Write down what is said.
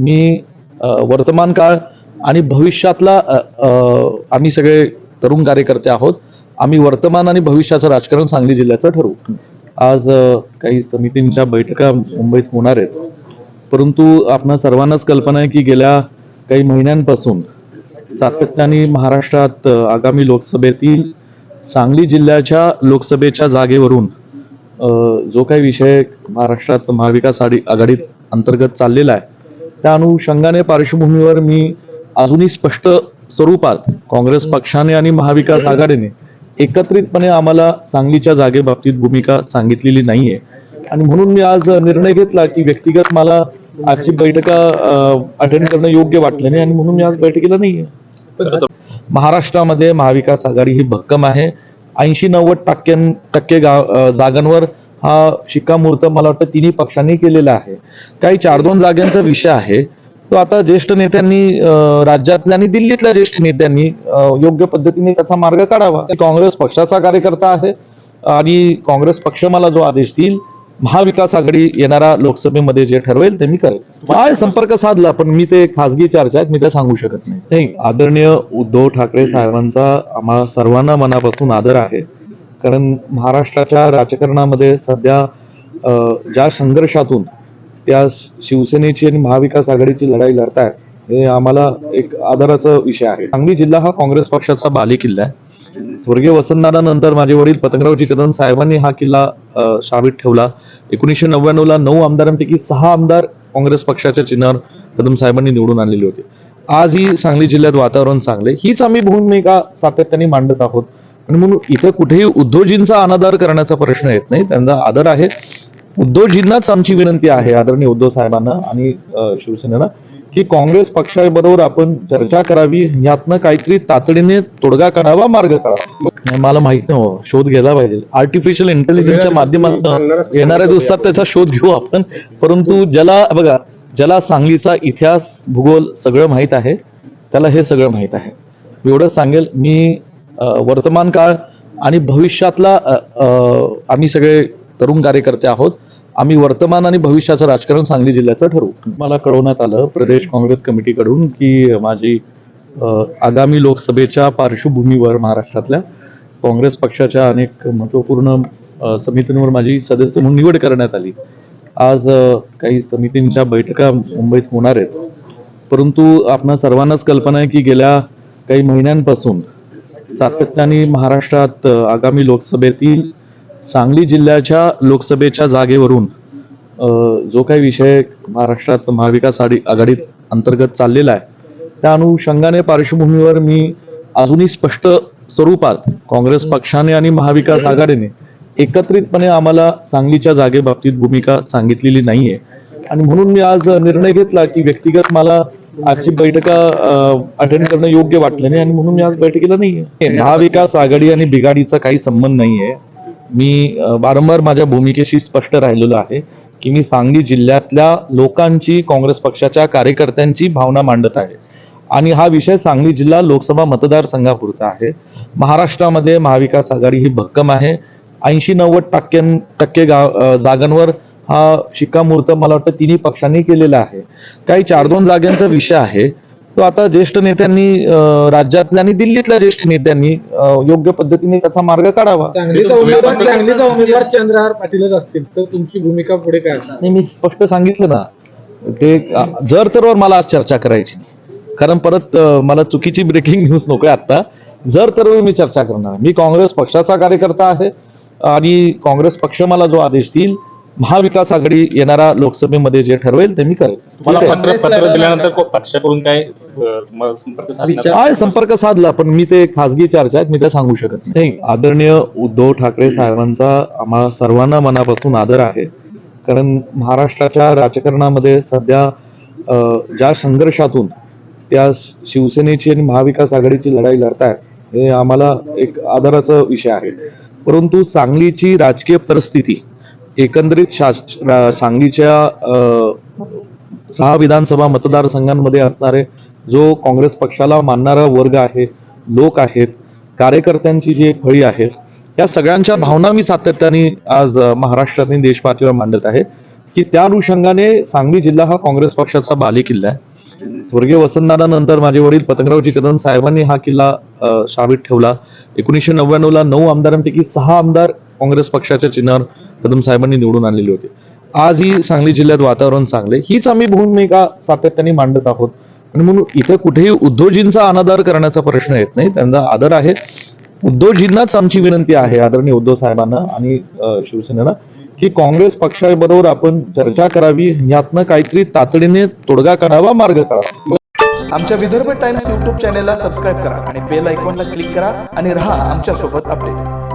मी वर्तमान काळ आणि भविष्यातला अ, आम्ही सगळे तरुण कार्यकर्ते आहोत. आम्ही वर्तमान आणि भविष्याचं राजकारण सांगली जिल्ह्याचं ठरवू. आज काही समितींच्या बैठका मुंबईत होणार आहेत. परंतु आपणा सर्वांनाच कल्पना आहे की गेल्या काही महिन्यांपासून सातत्याने महाराष्ट्रात आगामी लोकसभेतील सांगली जिल्ह्याच्या लोकसभेच्या जागेवरून जो काही विषय महाराष्ट्रात महाविकास आघाडी आघाडीत अंतर्गत चाललेला आहे त्या अनुषंगाने पार्श्वभूमीवर मी अजूनही स्पष्ट स्वरूपात काँग्रेस पक्षाने आणि महाविकास आघाडीने एकत्रितपणे आम्हाला सांगलीच्या जागेबाबतीत भूमिका सांगितलेली नाहीये. आणि म्हणून मी आज निर्णय घेतला की व्यक्तिगत मला आजची बैठका अटेंड करणं योग्य वाटलं नाही आणि म्हणून मी आज बैठकीला नाहीये. महाराष्ट्रामध्ये महाविकास आघाडी ही भक्कम आहे. ऐंशी नव्वद टक्के टक्के गाव जागांवर हा शिक्कामोर्तब मला वाटतं तिन्ही पक्षांनी केलेला आहे. काही चार दोन जागांचा विषय आहे. तो आता ज्येष्ठ नेत्यांनी राज्यातल्या आणि दिल्लीतल्या ज्येष्ठ नेत्यांनी योग्य पद्धतीने त्याचा मार्ग काढावा. काँग्रेस पक्षाचा कार्यकर्ता आहे आणि काँग्रेस पक्ष मला जो आदेश देईल महाविकास आघाडी येणारा लोकसभेमध्ये जे ठरवेल ते मी करेल. काय संपर्क साधला पण मी ते खासगी चर्चा आहेत मी ते सांगू शकत नाही. नाही आदरणीय उद्धव ठाकरे साहेबांचा आम्हाला सर्वांना मनापासून आदर आहे. कारण महाराष्ट्राच्या राजकारणामध्ये सध्या ज्या संघर्षातून त्या शिवसेनेची आणि महाविकास आघाडीची लढाई लढतायत हे आम्हाला एक आदराचा विषय आहे. सांगली जिल्हा हा काँग्रेस पक्षाचा बाली किल्ला आहे. स्वर्गीय वसंतदादानंतर माझे वडील पतंगरावजी कदम साहेबांनी हा किल्ला शाबीत ठेवला. एकोणीसशे नव्याण्णव ला नऊ आमदारांपैकी सहा आमदार काँग्रेस पक्षाच्या चिन्हावर कदम साहेबांनी निवडून आणलेले होते. आजही सांगली जिल्ह्यात वातावरण चांगले हीच आम्ही भूमिका सातत्याने मांडत आहोत. आणि म्हणून इथे कुठेही उद्धवजींचा अनादर करण्याचा प्रश्न येत नाही. त्यांचा आदर आहे. उद्धवजींनाच आमची विनंती आहे आदरणीय उद्धव साहेबांना आणि शिवसेनेला की काँग्रेस पक्षाबरोबर आपण चर्चा करावी यातनं काहीतरी तातडीने तोडगा काढावा मार्ग काढावा. मला माहीत नाही हो, शोध घ्यायला पाहिजे. आर्टिफिशियल इंटेलिजन्सच्या माध्यमातून येणाऱ्या दिवसात त्याचा शोध घेऊ आपण. परंतु ज्याला बघा ज्याला सांगलीचा इतिहास भूगोल सगळं माहीत आहे त्याला हे सगळं माहीत आहे. एवढं सांगेल मी वर्तमान काळ आणि भविष्यातला आम्ही सगळे तरुण कार्यकर्ते आहोत. आम्ही वर्तमान आणि भविष्याचं राजकारण सांगली जिल्ह्याचं ठरवू. मला कळवण्यात आलं प्रदेश काँग्रेस कमिटीकडून की माझी आगामी लोकसभेच्या पार्श्वभूमीवर महाराष्ट्रातल्या काँग्रेस पक्षाच्या अनेक महत्त्वपूर्ण समितींवर माझी सदस्य म्हणून निवड करण्यात आली. आज काही समितींच्या बैठका मुंबईत होणार आहेत. परंतु आपणा सर्वांनाच कल्पना आहे की गेल्या काही महिन्यांपासून सातत्याने महाराष्ट्रात आगामी लोकसभेतील सांगली जिल्ह्याच्या लोकसभेच्या जागेवरून जो काही विषय महाराष्ट्रात महाविकास आघाडीत अंतर्गत चाललेला आहे त्या अनुषंगाने पार्श्वभूमीवर मी अजूनही स्पष्ट स्वरूपात काँग्रेस पक्षाने आणि महाविकास आघाडीने एकत्रितपणे आम्हाला सांगलीच्या जागेबाबतीत भूमिका सांगितलेली नाहीये. आणि म्हणून मी आज निर्णय घेतला की व्यक्तिगत मला आजची बैठका अटेंड करणं योग्य वाटलं नाही आणि म्हणून मी आज बैठकीला नाहीये. महाविकास आघाडी आणि बिघाडीचा काही संबंध नाहीये. मी वारंवार माझ्या भूमिकेशी स्पष्ट राहिलेलो आहे की मी सांगली जिल्ह्यातल्या लोकांची काँग्रेस पक्षाच्या कार्यकर्त्यांची भावना मांडत आहे. आणि हा विषय सांगली जिल्हा लोकसभा मतदारसंघापुरता आहे. महाराष्ट्रामध्ये महाविकास आघाडी ही भक्कम आहे. ऐंशी नव्वद टक्क्यां टक्के गाव जागांवर हा शिक्कामोर्तब मला वाटतं तिन्ही पक्षांनी केलेला आहे. काही चार दोन जागांचा विषय आहे. तो आता ज्येष्ठ नेत्यांनी राज्यातल्या आणि दिल्लीतल्या ज्येष्ठ नेत्यांनी योग्य पद्धतीने त्याचा मार्ग काढावा. सांगलीचा उमेदवार चंद्रहार पाटीलच असतील. तर तुमची भूमिका पुढे काय नाही मी स्पष्ट सांगितलं ना. ते जर तरवर मला आज चर्चा करायची नाही. कारण परत मला चुकीची ब्रेकिंग न्यूज नकोय आता जर तरवर मी चर्चा करणार. मी काँग्रेस पक्षाचा कार्यकर्ता आहे. आणि काँग्रेस पक्ष मला जो आदेश देईल महाविकास आघाडी येणाऱ्या लोकसभेमध्ये जे ठरवेल ते मी करेल मला? पत्र पत्र दिल्यानंतर को- पक्षाकडून काय अ, म- संपर्क साधण्यात आला? काय संपर्क साधला पण मी ते खासगी चर्चा आहेत मी ते सांगू शकत नाही नाही आदरणीय उद्धव ठाकरे साहेबांचा आम्हाला सर्वांना मनापासून आदर आहे कारण महाराष्ट्राच्या राजकारणामध्ये सध्या अ, ज्या संघर्षातून त्या शिवसेनेची आणि महाविकास आघाडीची लढाई लढतायत हे आम्हाला एक आदराचा विषय आहे परंतु सांगलीची राजकीय परिस्थिती एकंदरीत शास- सांगलीच्या सहा विधानसभा मतदारसंघांमध्ये असणारे जो काँग्रेस पक्षाला मानणारा वर्ग आहे लोक आहेत कार्यकर्त्यांची जी फळी आहे या सगळ्यांच्या भावना मी सातत्याने आज महाराष्ट्रातील देशपातळीवर मांडत आहे की त्या अनुषंगाने सांगली जिल्हा हा काँग्रेस पक्षाचा बालेकिल्ला आहे. स्वर्गीय वसंतदादानंतर माझे वडील पतंगरावजी कदम साहेबांनी हा किल्ला शाबीत ठेवला. एकोणीसशे नव्याण्णवला नऊ आमदारांपैकी सहा आमदार काँग्रेस पक्षाच्या चिन्हावर कदम साहेबांनी निवडून आणलेले होते. आज ही सांगली जिल्ह्यात वातावरण चांगले. हीच आम्ही भूमिका सातत्याने मांडत आहोत. आणि म्हणून इथे कुठेही उद्धवजींचा अनादर करण्याचा प्रश्न येत नाही. त्यांचा आदर आहे. उद्धवजींनाच आमची विनंती आहे आदरणीय उद्धव साहेबांना आणि शिवसेनेला की काँग्रेस पक्षाबरोबर आपण चर्चा करावी. यातनं काहीतरी तातडीने तोडगा करावा मार्ग करावा आमच्या विदर्भ टाइम्स यूट्यूब चॅनेलला सबस्क्राईब करा आणि बेल आयकॉनला क्लिक करा आणि राहा आमच्यासोबत अपडेट.